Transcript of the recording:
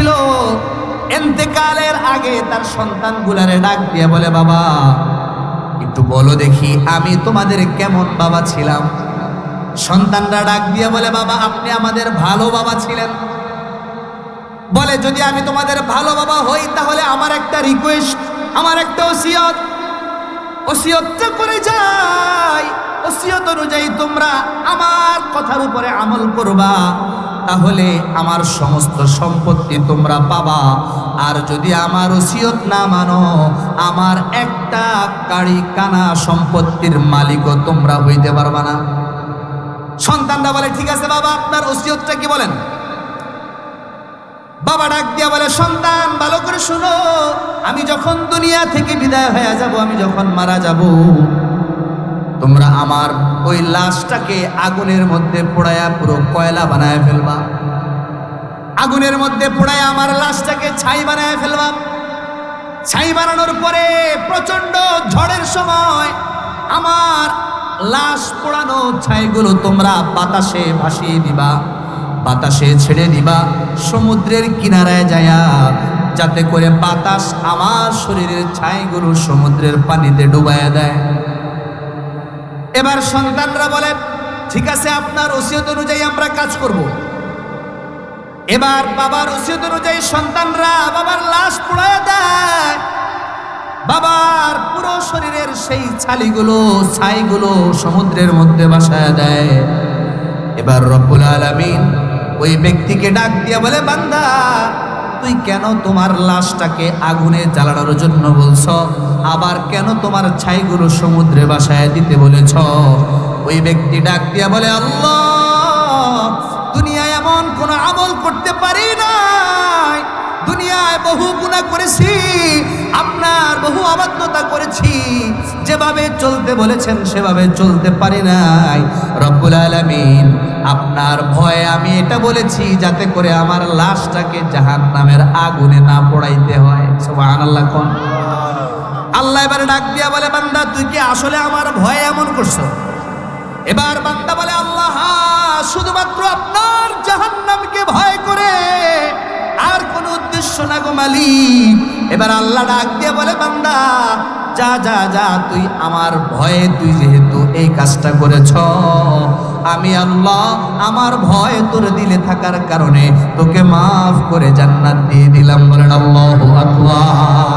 গিয়েছিল এন্তেকালের আগে তার সন্তানগুলারে ডাক দিয়ে বলে, বাবা, একটু বলো দেখি, আমি তোমাদের কেমন বাবা ছিলাম? সন্তানরা ডাক দিয়ে বলে, বাবা, আপনি আমাদের ভালো বাবা ছিলেন। বলে, যদি আমি তোমাদের ভালো বাবা হই, তাহলে আমার একটা রিকোয়েস্ট আমার একটা ওসিয়ত। ওসিয়তটা করে যাই, ওসিয়ত অনুযায়ী তোমরা আমার কথার উপরে আমল করবা। তাহলে আমার সমস্ত সম্পত্তি তোমরা পাবা। আর যদি আমার ওসিয়ত না মানো, আমার একটা কাড়ি কানা সম্পত্তির মালিকও তোমরা হইতে পারবা না। সন্তানরা বলে, ঠিক আছে বাবা, আপনার ওসিয়তটা কি বলেন? বাবা ডাক দিয়া বলে, সন্তান, ভালো করে শুনো। আমি যখন দুনিয়া থেকে বিদায় হয়ে যাব, আমি যখন মারা যাব তোমরা আমার ওই লাশটাকে আগুনের মধ্যে পোড়ায়া পুরো কয়লা বানায় ফেলবা। আগুনের মধ্যে পোড়ায় আমার লাশটাকে ছাই বানায় ফেলবা। ছাই বানানোর পরে প্রচণ্ড ঝড়ের সময় আমার লাশ পোড়ানো ছাইগুলো তোমরা বাতাসে ভাসিয়ে দিবা, বাতাসে ছেড়ে দিবা, সমুদ্রের কিনারায় যায়া, যাতে করে বাতাস আমার শরীরের ছাইগুলো সমুদ্রের পানিতে ডুবাইয়া দেয়। এবার সন্তানরা বলেন ঠিক আছে, আপনার ওসিয়ত অনুযায়ী আমরা কাজ করব। এবার বাবার ওসিয়ত অনুযায়ী সন্তানরা বাবার লাশ পোড়ায় দেয় বাবার পুরো শরীরের সেই ছালিগুলো, ছাইগুলো সমুদ্রের মধ্যে বাসায় দেয় এবার রব্বুল আলামিন ওই ব্যক্তিকে ডাক দিয়ে বলে, বান্দা তুই কেন তোমার লাশটাকে আগুনে জ্বালানোর জন্য বলছ? আবার কেন তোমার ছাইগুলো সমুদ্রে বাসায় দিতে বলেছ? ওই ব্যক্তি ডাক দিয়া বলে, আল্লাহ, দুনিয়ায় এমন কোনো আমল করতে পারি নাই। দুনিয়ায় বহু গুণা করেছি বহু অবাধ্যতা করেছি। যেভাবে চলতে বলেছেন, সেভাবে চলতে পারি নাই। রব্বুল আলামিন, আপনার ভয়ে আমি এটা বলেছি যাতে করে আমার লাশটাকে জাহান নামের আগুনে না পড়াইতে হয়। সুবহানাল্লাহ কোন। আল্লাহ এবারে ডাক দিয়া বলে, বান্দা, তুই কি আসলে আমার ভয়ে এমন করছ? এবার বান্দা বলে, আল্লাহ, শুধুমাত্র আপনার জাহান্নামকে ভয় করে। আর কোন উদ্দেশ্য না গো মালিক। এবার আল্লাহ ডাক দিয়ে বলে, বান্দা, যা যা যা, তুই আমার ভয়ে তুই যেহেতু এই কাজটা করেছ, আমি আল্লাহ আমার ভয় তোর দিলে থাকার কারণে তোকে মাফ করে জান্নাত দিয়ে দিলাম, বলেন আল্লাহু আকবার।